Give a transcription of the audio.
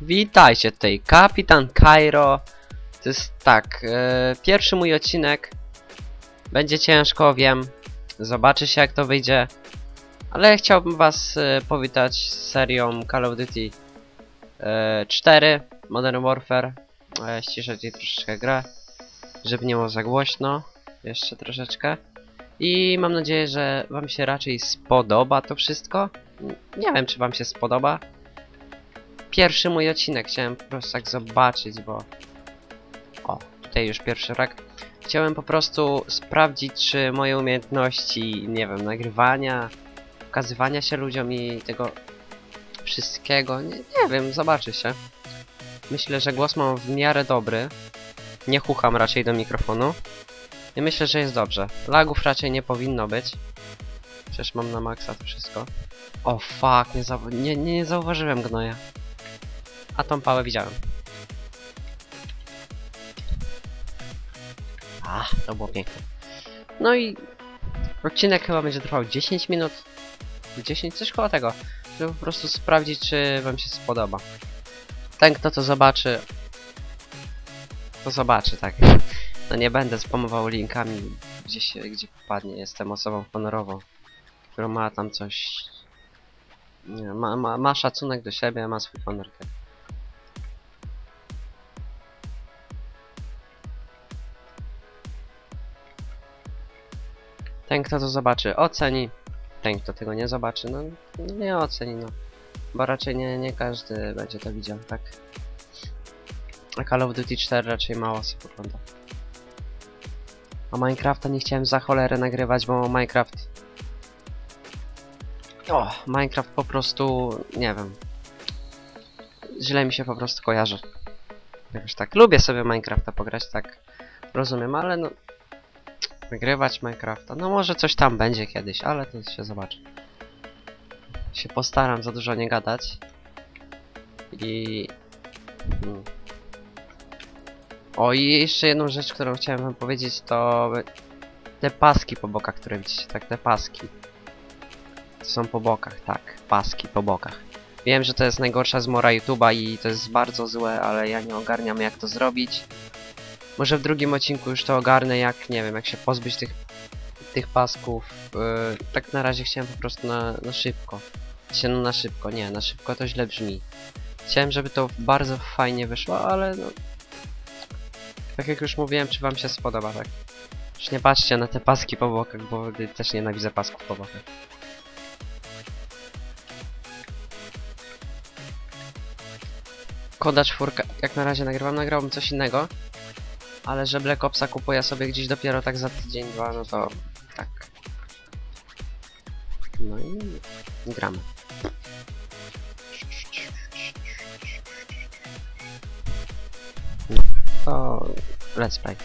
Witajcie tutaj, kapitan Cairo. To jest tak, e, pierwszy mój odcinek. Będzie ciężko, wiem. Zobaczy się jak to wyjdzie. Ale chciałbym was e, powitać z serią Call of Duty e, 4 Modern Warfare. E, ściszę tutaj troszeczkę grę, żeby nie było za głośno. Jeszcze troszeczkę. I mam nadzieję, że wam się raczej spodoba to wszystko. Nie wiem, czy wam się spodoba pierwszy mój odcinek. Chciałem po prostu tak zobaczyć, bo... O, tutaj już pierwszy rak. Chciałem po prostu sprawdzić, czy moje umiejętności, nie wiem, nagrywania, pokazywania się ludziom i tego wszystkiego, nie, nie wiem, zobaczy się. Myślę, że głos mam w miarę dobry. Nie chucham raczej do mikrofonu. I myślę, że jest dobrze. Lagów raczej nie powinno być. Przecież mam na maksa to wszystko. O fuck, nie, zau nie, nie, nie zauważyłem gnoja. A tą pałę widziałem. A, to było piękne. No i odcinek chyba będzie trwał 10 minut. 10, coś koło tego. Żeby po prostu sprawdzić, czy wam się spodoba. Ten, kto to zobaczy, to zobaczy, tak. No nie będę spamował linkami, gdzie się, gdzie popadnie. Jestem osobą honorową, która ma tam coś... Nie, ma, ma, ma szacunek do siebie, ma swój honor. tak. Ten, kto to zobaczy, oceni. Ten, kto tego nie zobaczy, no nie oceni, no. Bo raczej nie, nie każdy będzie to widział, tak? A Call of Duty 4 raczej mało osób ogląda. A Minecrafta nie chciałem za cholerę nagrywać, bo Minecraft... O, Minecraft po prostu... nie wiem. Źle mi się po prostu kojarzy. Jakoś tak. Lubię sobie Minecrafta pograć, tak. Rozumiem, ale no... Nagrywać Minecrafta. No może coś tam będzie kiedyś, ale to się zobaczy. Się postaram za dużo nie gadać. I... Hmm. O i jeszcze jedną rzecz, którą chciałem wam powiedzieć, to te paski po bokach, które widzicie, tak, te paski. Są po bokach, tak, paski po bokach. Wiem, że to jest najgorsza zmora YouTube'a i to jest bardzo złe, ale ja nie ogarniam jak to zrobić. Może w drugim odcinku już to ogarnę, jak, nie wiem, jak się pozbyć tych, tych pasków. Yy, tak na razie chciałem po prostu na, na szybko. Się no na szybko, nie, na szybko to źle brzmi. Chciałem, żeby to bardzo fajnie wyszło, ale no... Tak jak już mówiłem, czy wam się spodoba, tak? Już nie patrzcie na te paski po bokach, bo też nienawidzę pasków po bokach. Koda czwórka, jak na razie nagrywam, nagrałbym coś innego ale że Black Opsa kupuję sobie gdzieś dopiero tak za tydzień, dwa, no to tak. No i gramy. No, to let's play.